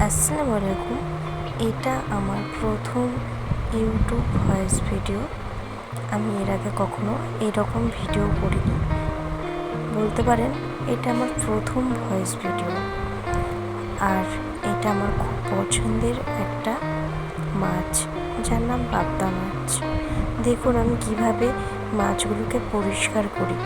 আসসালামু আলাইকুম। এটা আমার প্রথম ইউটিউব ভয়েস ভিডিও। আমি এর আগে কখনো এরকম ভিডিও করিনি। বলতে পারেন, এটা আমার প্রথম ভয়েস ভিডিও। আর এটা আমার খুব পছন্দের একটা মাছ, যার নাম পাবদা মাছ। দেখুন আমি কীভাবে মাছগুলোকে পরিষ্কার করি।